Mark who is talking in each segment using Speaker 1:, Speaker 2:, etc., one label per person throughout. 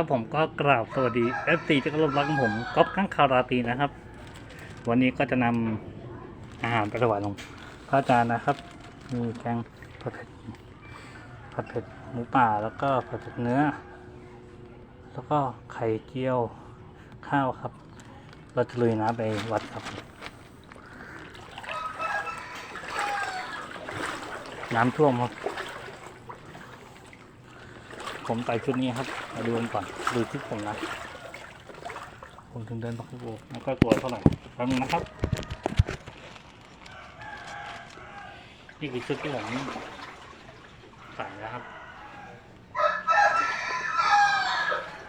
Speaker 1: ครับผมก็กราบสวัสดี FC ที่เคารพรักของผมก๊อฟข้างคาราตีนะครับ วันนี้ก็จะนำอาหารไปถวายหลวงพระอาจารย์นะครับ มีแกงผัดเผ็ดผัดเผ็ดหมูป่าแล้วก็ผัดเผ็ดเนื้อ แล้วก็ไข่เจียวข้าวครับ เราจะลุยน้ำไปวัดครับ น้ำท่วมครับ ผมใส่ชุดนี้ครับมาดูกันก่อนดูชุดผมนะผมถึงเดินตะคุบไม่ค่อยกลัวเท่าไหร่แป๊บนึงนะครับนี่คือชุดที่ผมใส่นะครับ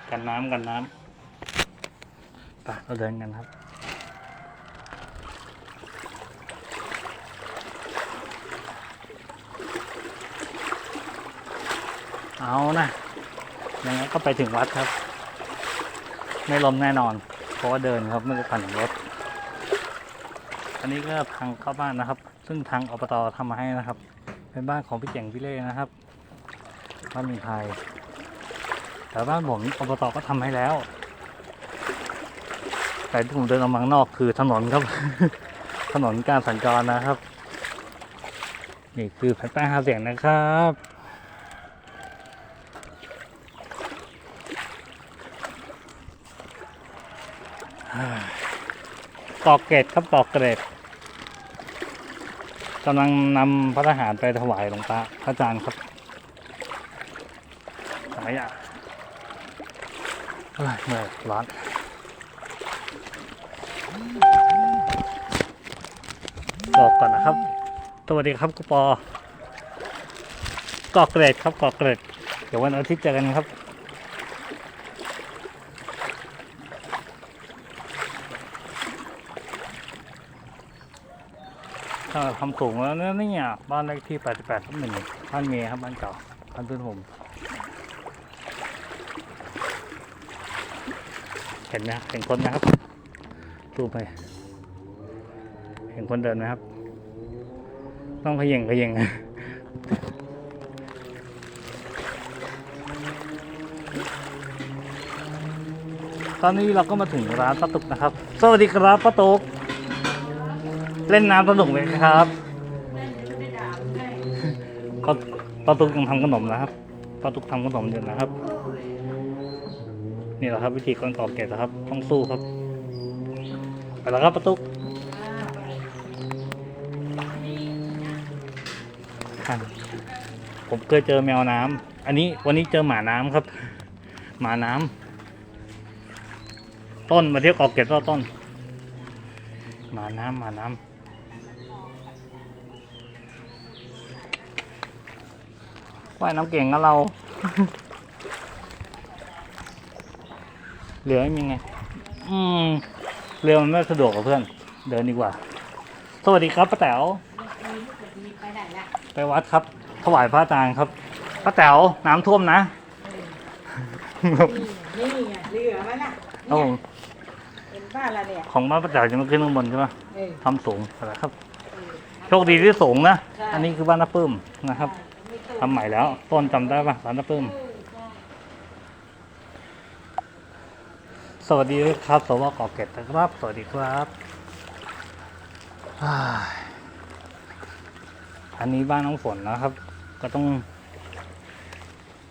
Speaker 1: กันน้ำกันน้ำไปเราเดินกันครับเอานะ ยังไงก็ไปถึงวัดครับ ไม่ล้มแน่นอน เพราะว่าเดินครับไม่ได้ผ่านรถ อันนี้ก็ทางเข้าบ้านนะครับ ซึ่งทางอบตทำมาให้นะครับ เป็นบ้านของพี่เจ๋งพี่เล่นะครับบ้านมีไทยแต่บ้านผมอบตก็ทำให้แล้ว แต่ที่ผมเดินออกมาข้างนอกคือถนนครับ ถนนการสัญจรนะครับ นี่คือแผ่นแป้งหาเสียงนะครับ กอกเกร็ดครับกอกเกรดกำลังนำพระทหารไปถวายหลวงตาพระอาจารย์ครับสายอะเฮ้ยเมื่อร้อนบอกก่อนนะครับสวัสดีครับกุปอกอกเกรดครับกอกเกรด เดี๋ยววันอาทิตย์เจอกันครับ ทำสูงแล้วเนี่ยเนี่ยบ้านเลขที่ 88ทับหนึ่งบ้านเมียครับบ้านเก่าบ้านพื้นผมเห็นไหมเห็นคนนะครับดูไป เห็นคนเดินไหมครับ ต้องขย่งขย่งตอนนี้เราก็มาถึงร้านป้าตุกนะครับ สวัสดีครับป้าตุก เล่นน้ำสนุกไหมครับก็ป้าตุกยังทำขนมนะครับป้าตุกทำขนมอยู่นะครับ นี่แหละครับ วิธีการก่อเกล็ดนะครับ ต้องสู้ครับ ไปแล้วครับป้าตุกผมเคยเจอแมวน้ำอันนี้วันนี้เจอหมาน้ำครับ หมาน้ำต้นมาเที่ยวก่อเกล็ดรอบต้นหมาน้ำหมาน้ำ ว่ายน้ำเก่งกับเรา เหลือไม่มีไง อืมเรือมันไม่สะดวกกับเพื่อน เดินดีกว่า สวัสดีครับป้าแต๋ว
Speaker 2: ไปไหนล่ะ
Speaker 1: ไปวัดครับ ถวายพระอาจารย์ครับป้าแต๋วน้ำท่วมนะ
Speaker 2: นี่นี่ไงเหลือมันน่ะ
Speaker 1: ครับผม
Speaker 2: เป็นบ้านละเนี่ย
Speaker 1: ของบ้านป้าแต๋วจะมาขึ้นข้างบนใช่ไหม
Speaker 2: เออ
Speaker 1: ทำสูงอะไรครับ โชคดีที่สูงนะ
Speaker 2: ใช่
Speaker 1: อันนี้คือบ้านน้าปื้มนะครับ ทำใหม่แล้ว ต้นจำได้ปะร้านน้าปื้มสวัสดีครับสวกอเกตนะครับ สวัสดีครับ อันนี้บ้านน้องฝนนะครับ ก็ต้อง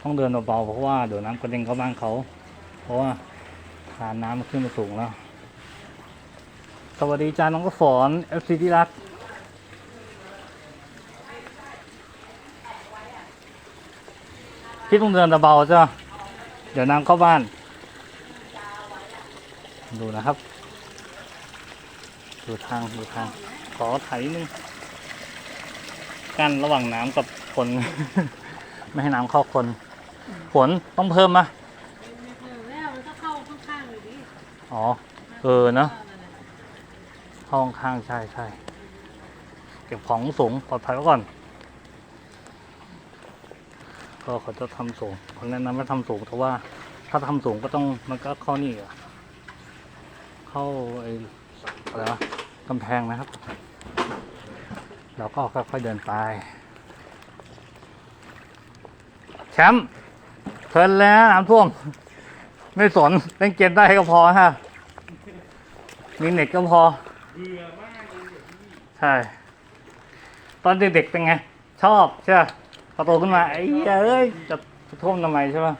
Speaker 1: ต้องเดินเบาๆเพราะว่าเดี๋ยวน้ำกระเด็นเข้าบ้านเขา เพราะว่าฐานน้ำมันขึ้นมาสูงแล้ว สวัสดีจ้าน้องกระฝนเอฟซีที่รัก พี่ต้องเดินเบาๆจ้ะเดี๋ยวน้ำเข้าบ้าน ดูนะครับ ดูทางดูทาง ขอไถนึงกั้นระหว่างน้ำกับคน ไม่ให้น้ำเข้าคน ฝนต้องเพิ่มมะ
Speaker 2: เออแล้วมันก็เข้าข้างๆเลยดิ
Speaker 1: อ๋อ เออเนอะห้องข้างใช่ใช่เก็บของสูงปลอดภัยไว้ก่อน ก็เขาจะทำสูงผมแนะนำว่าทำสูงเพราะว่าถ้าทำสูงก็ต้องมันก็เข้านี่อะเข้าไอ้อะไรวะกำแพงนะครับแล้วก็ค่อยๆเดินไป แชมป์เพลินแล้วน้ำท่วม ไม่สนเล่นเกมได้ก็พอฮะมีเน็ตก็พอ
Speaker 3: เบื่อมากเลย
Speaker 1: ใช่ ตอนเด็กๆเป็นไง ชอบใช่ปะ พอโตขึ้นมาไอ้เหี้ยเอ้ยจะจะท่วมทำไมใช่ปะ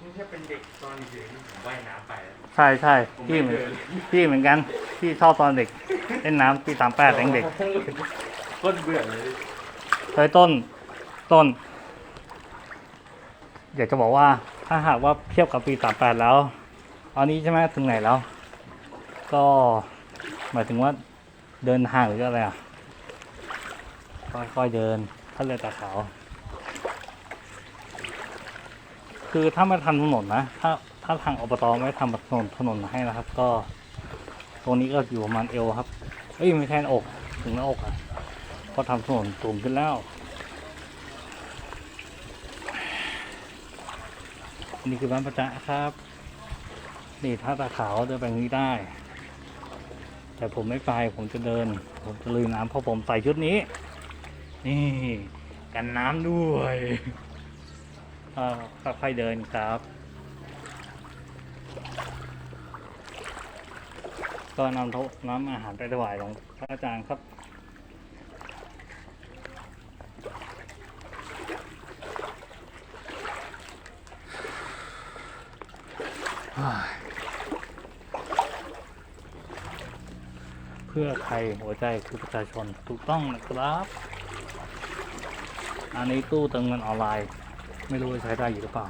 Speaker 3: นี่ถ้าเป็นเด็กตอนเด็กนี่ผมว่ายน้ำไปแล้ว
Speaker 1: ใช่ใช่
Speaker 3: ผม
Speaker 1: พี่
Speaker 3: ไม่
Speaker 1: เหมือน
Speaker 3: เดิน
Speaker 1: พี่เหมือนกันพี่ชอบตอนเด็กเล่นน้ำปีสามแปดเด็ก
Speaker 3: โคตรเบื่อเลย
Speaker 1: ๆเคยต้นต้นอยากจะบอกว่าถ้าหากว่าเทียบกับปีสามแปดแล้วตอนนี้ใช่ไหมถึงไหนแล้ว ก็หมายถึงว่าเดินทางหรืออะไรอะค่อยๆเดิน ถ้าเรือตาขาว คือถ้าไม่ทำถนนนะ ถ้าถ้าทางอบตไม่ทำถนนถนนให้นะครับ ก็ ตรงนี้ก็อยู่ประมาณเอวครับเอ้ยไม่ใช่หน้าอกถึงหน้าอกอะก็ทำถนนสูงขึ้นแล้วนี่คือบ้านประจักษ์ครับ นี่ถ้าตาขาวเดินไปนี้ได้ แต่ผมไม่ไปผมจะเดิน ผมจะลุยน้ำเพราะผมใส่ชุดนี้ นี่กันน้ำด้วยค่อยๆเดินครับ ก็นำทน้ำอาหารไปถวายหลวงพระอาจารย์ครับเพื่อใครหัวใจคือประชาชนถูกต้องนะครับ อันนี้ตู้เติมเงินออนไลน์ ไม่รู้ใช้ได้อยู่หรือเปล่า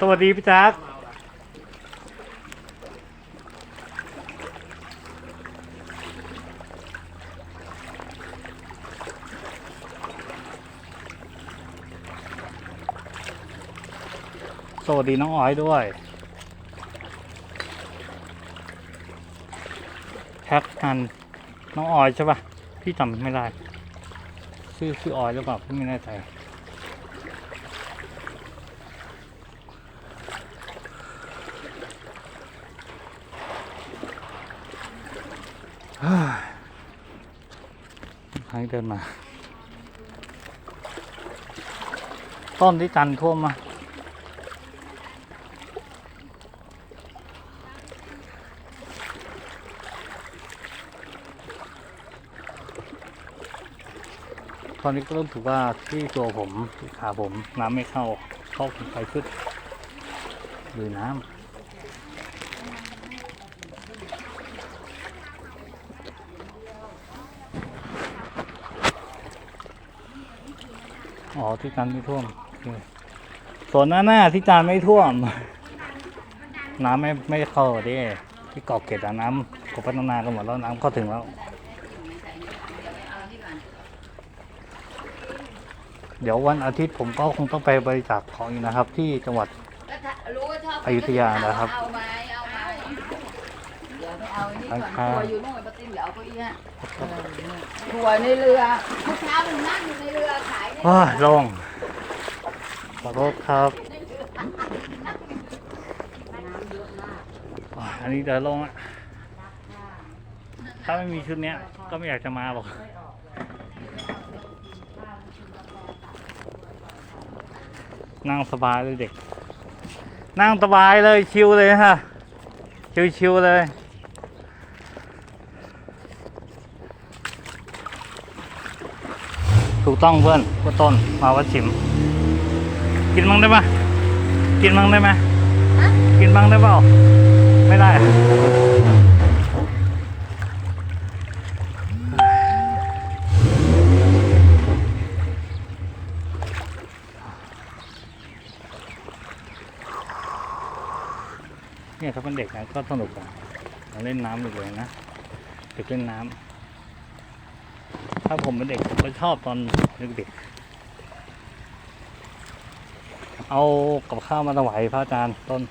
Speaker 1: สวัสดีพี่แจ๊คสวัสดีน้องอ้อยด้วยันน้องออยใช่ปะพี่จำไม่ได้ชื่อชื่อออยหรือเปล่าพี่ไม่แน่ใจฮ้ยให้เดินมา ต้นที่จันทร์ท่วมมา อนนี้ก็รู้สึกว่าที่ตัวผมขาผมน้ำไม่เข้าเข้าไปชุดหรือน้ำอ๋อที่จันไม่ท่วมส่วนหน้าหน้าที่จานไม่ท่วม น้ำไม่ไม่เข้าดิที่เกาะเกร็ดน้ำกบพัฒนากันหมดแล้วน้ำเข้าถึงแล้ว เดี๋ยววันอาทิตย์ผมก็คงต้องไปบริจาคของอีกนะครับ ที่จังหวัด
Speaker 4: รู้ว่าชอบ
Speaker 1: อยุธยานะครับ
Speaker 4: เอาไหมเอาไหมเดี๋ยวไม่เอาอันนี้ก่อนทัวร์อยู่นู่นปะติ้นเดี๋ยวเอาเก้าอี้ฮะทัวร์ในเรือเมื่อเช้ามันนั่งอยู่ในเรือขายเนี่ย
Speaker 1: ว้าลงขอโทษครับอันนี้เดินลงอะถ้าไม่มีชุดเนี้ยก็ไม่อยากจะมาหรอก นั่งสบายเลยเด็ก นั่งสบายเลยชิวเลยฮะ ชิวๆเลยถูกต้องเพื่อนเพื่อนต้นมาวัดฉิม กินมั้งได้ปะกินมั้งได้ไหมกินมั้งได้เปล่า ไม่ได้ เนี่ยถ้าเป็นเด็กนะก็สนุกอะเล่นน้ำอยู่เลยนะเด็กเล่นน้ำถ้าผมเป็นเด็กผมก็ชอบตอนเด็กๆเอากับข้าวมาถวายพระอาจารย์ต้น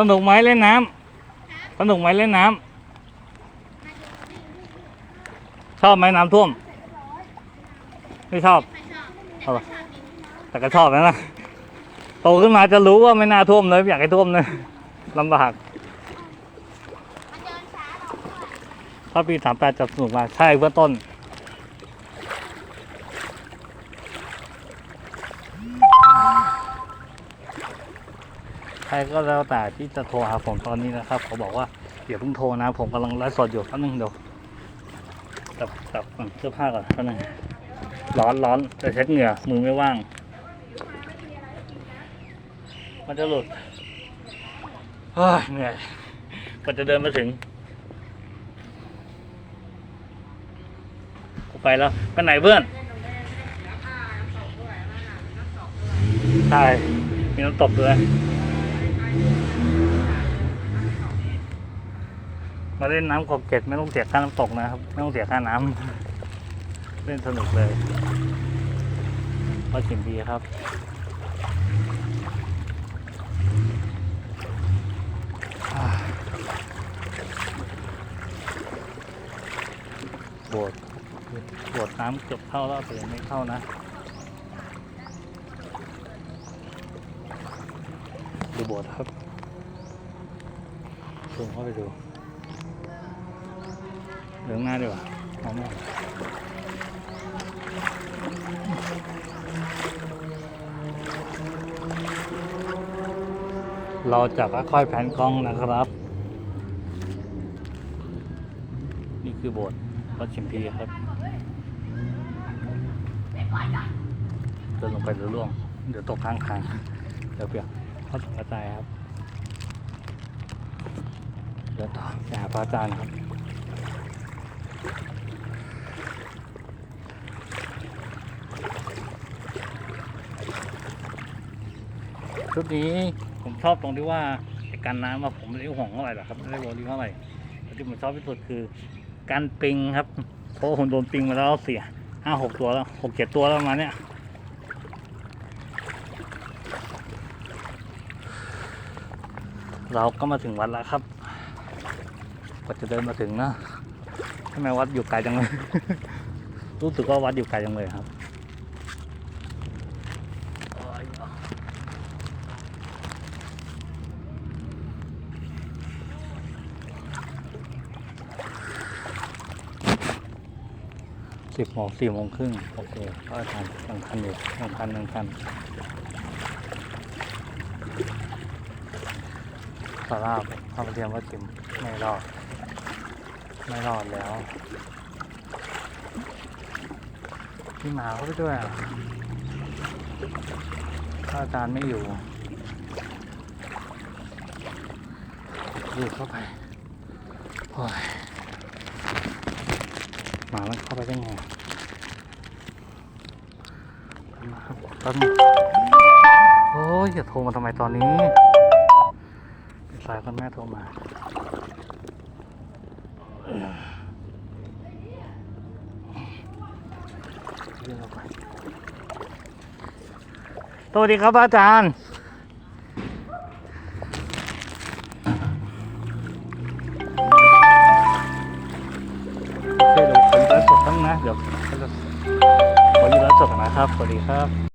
Speaker 1: สนุกไหมเล่นน้ำสนุกไหมเล่นน้ำชอบไหมน้ำท่วม ไม่ชอบ
Speaker 5: ไม่ชอบ
Speaker 1: เอาล่ะแต่ก็ชอบนะนะโตขึ้นมาจะรู้ว่าไม่น่าท่วมเลยไม่อยากให้ท่วมเลยลำบากถ้าปีสามแปดจะสนุกมากใช่เบื้องต้น ครก็แล้วแต่ที่จะโทรหาผมตอนนี้นะครับเขาบอกว่าอย่าเพิ่งโทรนะ ผมกำลังไลฟ์สดอยู่แป๊บนึงเดี๋ยวตับตับก่เสื้อผ้าก่อนแป๊บนึงร้อนร้อนจะเช็ดเหงื่อมือไม่ว่าง มันจะหลุดเฮ้ยเหนื่อยกว่าจะเดินมาถึงกูไปแล้วไปไหนเพื่อนใช่มีน้ำตกด้วย มาเล่นน้ำขอบเกร็ดไม่ต้องเสียค่าน้ำตกนะครับ ไม่ต้องเสียค่าน้ำเล่นสนุกเลยว่าสิ่งดีครับโบดโบดน้ำเกือบเข้าแล้วแต่ยังไม่เข้านะ ดูโบดครับซูมเข้าไปดูเดี๋ยวข้างหน้าดีกว่าเอาไม่เอาเราจะค่อยๆแผนกล้องนะครับ นี่คือโบสถ์วัดชิมพีครับเดินลงไปเดี๋ยวล่วง เดี๋ยวตกข้างทางเดี๋ยวเปียก เขาตกกระจายครับเดี๋ยวต่อไปหาพระอาจารย์ครับชุดนี้ผมชอบตรงที่ว่าการน้ำมาผมไม่ได้ห่วงเท่าไหร่หรอกครับไม่ได้วอรี่เท่าไหร่แต่ที่ผมชอบที่สุดคือ การปิงครับเพราะผมโดนปิงมาแล้วเสียห้าหกตัวแล้วหกเจ็ดตัวแล้วมาเนี้ย เราก็มาถึงวัดแล้วครับกว่าจะเดินมาถึงนะทำไมวัดอยู่ไกลจังเลย รู้สึกว่าวัดอยู่ไกลจังเลยครับสิบโมงสี่โมงครึ่งโอเคก็ทันยังทันอยู่ยังทันยังทัน สาราบข้าวเทียมว่าจิมไม่รอด ไม่รอดแล้ว พี่หมาเขาไปด้วยอะถ้าอาจารย์ไม่อยู่รีบเข้าไปโอ้ยหมามันเข้าไปได้ไงมาครับแป๊บนึงโอ้ยอย่าโทรมาทำไมตอนนี้ายคุณแม่โทรมาสวัสดีครับอาจารย์ โอเคเดี๋ยวผมไลฟ์สดทั้งนะ เดี๋ยวขออยู่ไลฟ์สดนนะครับ สวัสดีครับ